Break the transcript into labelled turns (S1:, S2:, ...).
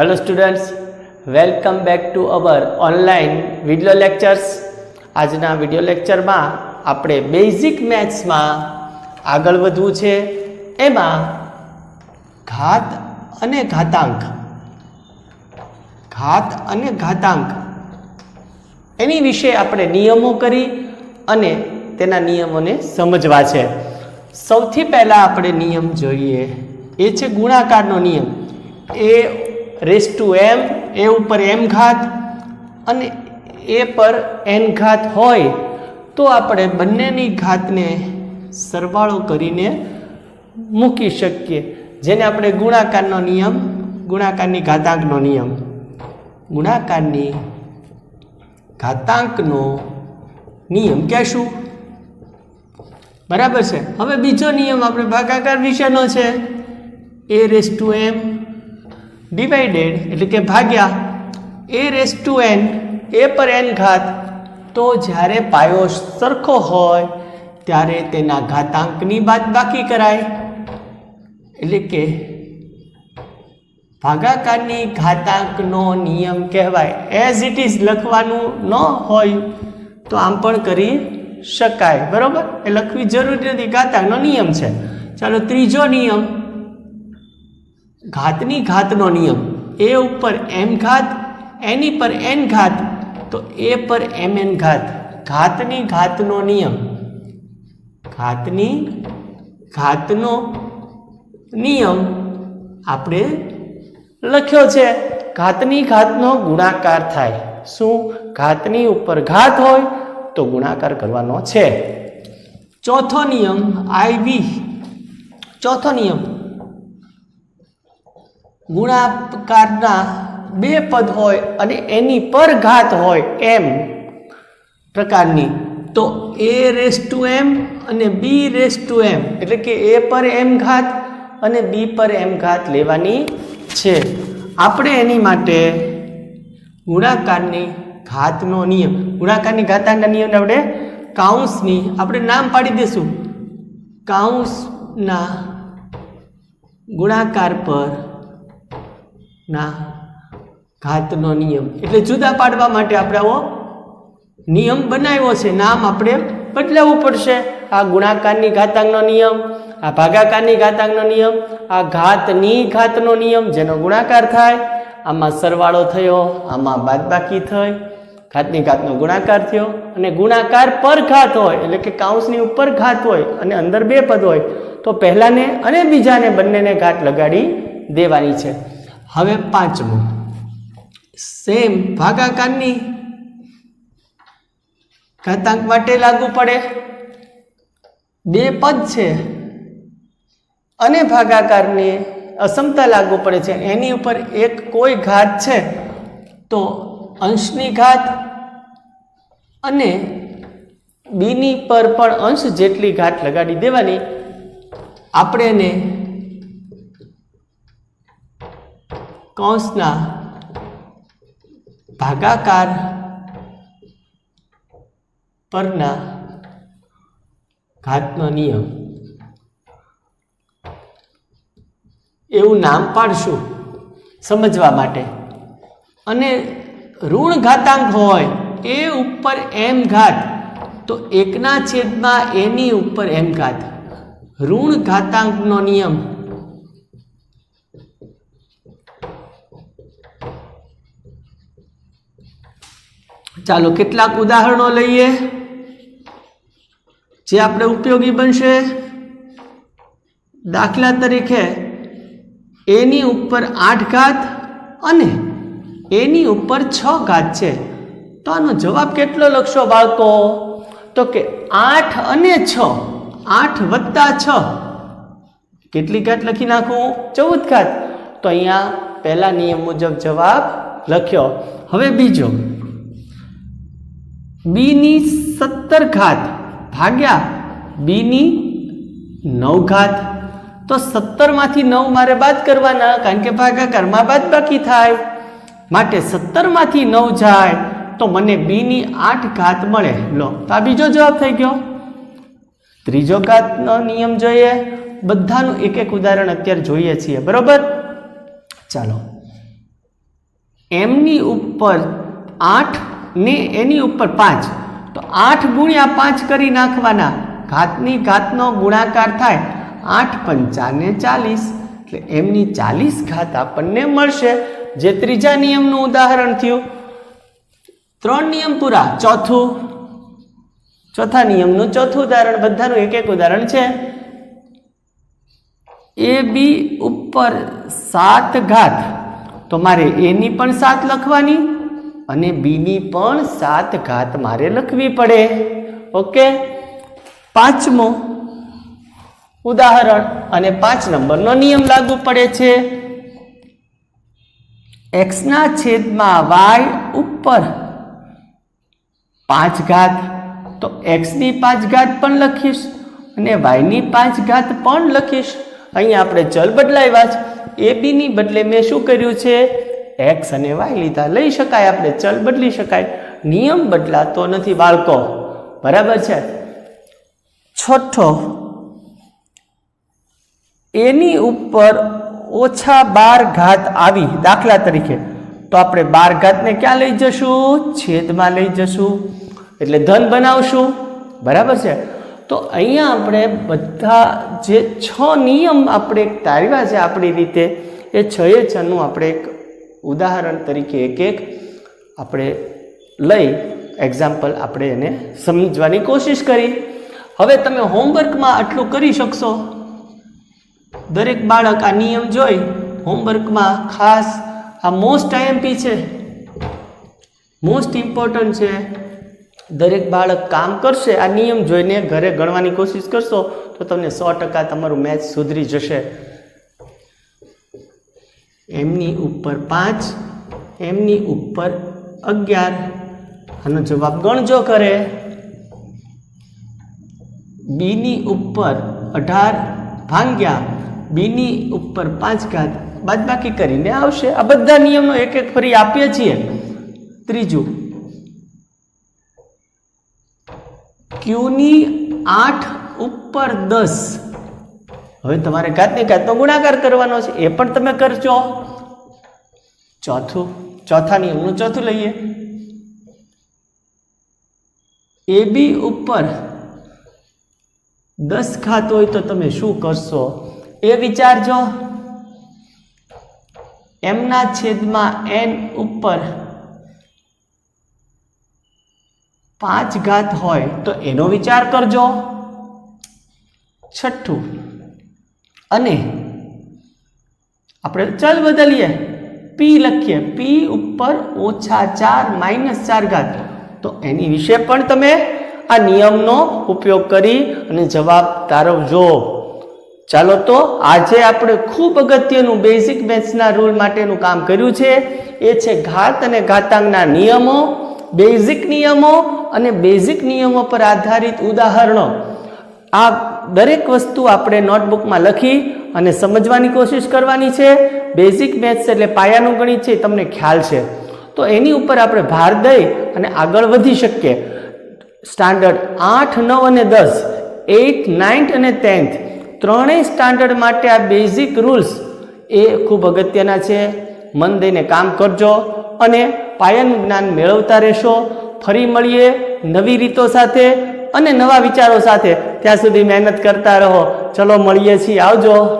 S1: Hello students welcome back to our online video lectures આજના video લેક્ચરમાં આપણે basic મેથ્સમાં આગળ વધવું છે. એમાં ઘાત અને ઘાતાંક. ઘાત અને ઘાતાંક. એની વિશે આપણે નિયમો કરી અને તેના નિયમોને સમજવા છે. સૌથી પહેલાં આપણે નિયમ જોઈએ. એ છે ગુણાકારનો નિયમ. એ રેસ ટુ એમ, એ ઉપર એમ ઘાત અને એ પર એન ઘાત હોય, તો આપણે બંનેની ઘાતને સરવાળો કરીને મૂકી શકીએ. જેને આપણે ગુણાકારનો નિયમ, ગુણાકારની ઘાતાંકનો નિયમ. ગુણાકારની ઘાતાંકનો નિયમ કહેશું. બરાબર છે? હવે બીજો નિયમ આપણે ભાગાકાર વિશેનો છે. A raise to m divided એટલે કે ભાગ્યા a raise to n a પર એન ઘાત, તો જ્યારે પાયો સરખો હોય, ત્યારે તેના ઘાતાંકની બાદ બાકી કરાય. એટલે કે ભાગાકારની ઘાતાંકનો નિયમ કહેવાય. એઝ ઇટ ઇઝ લખવાનું ન હોય, તો આમ પણ કરી શકાય. બરાબર? એ લખવી જરૂરી નથી. ઘાતાંકનો નિયમ છે. ચાલો ત્રીજો નિયમ. ઘાતની ઘાતનો નિયમ. એ ઉપર એમ ઘાત, એની પર એન ઘાત, તો એ પર એમ એન ઘાત. ઘાતની ઘાતનો નિયમ. ઘાતની ઘાતનો નિયમ આપણે લખ્યો છે. ઘાતની ઘાતનો ગુણાકાર થાય. શું? ઘાતની ઉપર ઘાત હોય તો ગુણાકાર કરવાનો છે. ચોથો નિયમ આઈવી ચોથો નિયમ. ગુણાકારના બે પદ હોય અને એની પર ઘાત હોય એમ પ્રકારની. તો એ રેસ ટુ એમ અને બી રેસ ટુ એમ. એટલે કે એ પર એમ ઘાત અને બી પર એમ ઘાત લેવાની છે. આપણે એની માટે ગુણાકારની ઘાતનો નિયમ, ગુણાકારની ઘાતાના નિયમને આપણે કાઉન્સની આપણે નામ પાડી દઈશું. કાઉન્સના ગુણાકાર પર ના, ઘાતનો નિયમ. એટલે જુદા પાડવા માટે આપણે આવો નિયમ બનાવ્યો છે. નામ આપણે બદલાવવું પડશે. આ ગુણાકારની ઘાતાંકનો નિયમ, આ ભાગાકારની ઘાતાંકનો નિયમ, આ ઘાતની ઘાતનો નિયમ, જેનો ગુણાકાર થાય, આમાં સરવાળો થયો, આમાં બાદબાકી થઈ, ઘાતની ઘાતનો ગુણાકાર થયો, અને ગુણાકાર પર ઘાત હોય, એટલે કે કાઉન્સની ઉપર ઘાત હોય, અને અંદર બે પદ હોય, તો પહેલાંને અને બીજાને બંનેને ઘાત લગાડી દેવાની છે. હવે પાંચમું. સેમ ભાગાકારની ઘાતાંક માટે લાગુ પડે. બે પદ છે. અને ભાગાકારની અસમતા લાગુ પડે છે. એની ઉપર એક કોઈ ઘાત છે તો અંશની ઘાત અને બીની પર પણ અંશ જેટલી ઘાત લગાડી દેવાની, આપણે એને કૌંસના ભાગાકાર પરના ઘાતનો નિયમ. એવું નામ પાડશું સમજવા માટે. અને ઋણ ઘાતાંક હોય એ ઉપર એમ ઘાત, તો એકના છેદમાં એની ઉપર એમ ઘાત. ઋણ ઘાતાંકનો નિયમ ચાલો કેટલાક ઉદાહરણો લઈએ. જે આપણે ઉપયોગી બનશે. દાખલા તરીકે, એની ઉપર આઠ ઘાત અને એની ઉપર છ ઘાત છે. તો આનો જવાબ કેટલો લખશો બાળકો? તો કે આઠ અને છ. આઠ વત્તા છ. કેટલી ઘાત લખી નાખું? ચૌદ ઘાત. તો અહીંયા પહેલા નિયમ મુજબ જવાબ લખ્યો. હવે બીજો. બીની સત્તર ઘાત ભાગ્યા બીની નવ ઘાત. તો સત્તરમાંથી નવ મારે બાદ કરવાના, કારણ કે ભાગાકારમાં બાદ બાકી થાય. માટે સત્તરમાંથી નવ જાય, તો મને બીની આઠ ઘાત મળે. લો, તો આ બીજો જવાબ થઈ ગયો. ત્રીજો ઘાતનો નિયમ જોઈએ. બધાનું એક એક ઉદાહરણ અત્યારે જોઈએ છીએ, બરોબર? ચાલો. એમની ઉપર આઠ ને એની ઉપર પાંચ. તો આઠ ગુણ્યા પાંચ કરી નાખવાના. ઘાતની ઘાતનો ગુણાકાર થાય આઠ પંચાને ચાલીસ. એટલે એમની ચાલીસ ઘાત આપણને મળશે. જે ત્રીજા નિયમનું ઉદાહરણ થયું. ત્રણ નિયમ પૂરા. ચોથું. ચોથા નિયમનું ચોથું ઉદાહરણ. બધાનું એક એક ઉદાહરણ છે. એ બી ઉપર સાત ઘાત. તો મારે એની પણ સાત લખવાની. અને બીની પણ સાત ઘાત મારે લખવી પડે. ઓકે? પાંચમું ઉદાહરણ અને પાંચ નંબરનો નિયમ લાગુ પડે છે. એક્સના છેદમાં વાય ઉપર પાંચ ઘાત, તો એક્સની પાંચ ઘાત પણ લખીશ અને વાયની પાંચ ઘાત પણ લખીશ. અહીંયા આપણે ચલ બદલાવ્યા છે. એ બીની બદલે મેં શું કર્યું છે? એક્સ અને વાય લીધા લઈ શકાય, આપણે ચલ બદલી શકાય. નિયમ બદલાતો નથી બાળકો. બરાબર છે? છઠ્ઠો, એની ઉપર ઓછા બાર ઘાત આવી, દાખલા તરીકે. તો આપણે બાર ઘાતને ક્યાં લઈ જશું? છેદમાં લઈ જશું. એટલે ધન બનાવશું. બરાબર છે? તો અહીંયા આપણે બધા જે છ નિયમ આપણે તારવ્યા છે આપણી રીતે, એ છ એ છનું આપણે એક ઉદાહરણ તરીકે એક એક આપણે લઈ એક્ઝામ્પલ આપણે એને સમજવાની કોશિશ કરી. હવે તમે હોમવર્કમાં આટલું કરી શકશો. દરેક બાળક આ નિયમ જોઈ હોમવર્કમાં ખાસ આ મોસ્ટ આઈએમપી છે. મોસ્ટ ઇમ્પોર્ટન્ટ છે. દરેક બાળક કામ કરશે, આ નિયમ જોઈને ઘરે ગણવાની કોશિશ કરશો, તો તમને સો ટકા તમારું મેચ સુધરી જશે. એમની ઉપર પાંચ, એમની ઉપર અગિયાર. આનો જવાબ ગણજો કરે. બીની ઉપર અઢાર ભાંગ્યા, બીની ઉપર પાંચ ઘાત. બાદબાકી કરીને આવશે. આ બધા નિયમનો એક એક ફરી આપીએ છીએ. ત્રીજું ક્યુની આઠ ઉપર દસ. હવે તમારે ઘાતની ઘાતનો ગુણાકાર કરવાનો છે. એ પણ તમે કરજો. ચોથું ચોથા નિયમનું ચોથું લઈએ. એ બી ઉપર દસ ખાત હોય તો તમે શું કરશો? એ વિચારજો. એમના છેદમાં એન ઉપર પાંચ ઘાત હોય તો એનો વિચાર કરજો. છઠ્ઠું અને આપણે ચલ બદલીએ. પી લખીએ. પી ઉપર ઓછા ચાર માઇનસ ચાર ઘાત. તો એની વિશે પણ તમે આ નિયમનો ઉપયોગ કરી અને જવાબ તારવજો. ચાલો તો આજે આપણે ખૂબ અગત્યનું બેઝિક મેથ્સના રૂલ માટેનું કામ કર્યું છે. એ છે ઘાત અને ઘાતાંકના નિયમો બેઝિક નિયમો અને બેઝિક નિયમો પર આધારિત ઉદાહરણો. આ દરેક વસ્તુ આપણે નોટબુકમાં લખી અને સમજવાની કોશિશ કરવાની છે. બેઝિક મેથ્સ એટલે પાયાનું ગણિત છે તમને ખ્યાલ છે. તો એની ઉપર આપણે ભાર દઈ અને આગળ વધી શકીએ. સ્ટાન્ડર્ડ આઠ, નવ અને દસ એઇટ નાઇન્થ અને ટેન્થ ત્રણેય સ્ટાન્ડર્ડ માટે આ બેઝિક રૂલ્સ એ ખૂબ અગત્યના છે. મન દઈને કામ કરજો અને પાયાનું જ્ઞાન મેળવતા રહેશો. ફરી મળીએ નવી રીતો સાથે. અને નવા વિચારો સાથે ત્યાં સુધી મહેનત કરતા રહો. ચલો મળીએ છીએ. આવજો.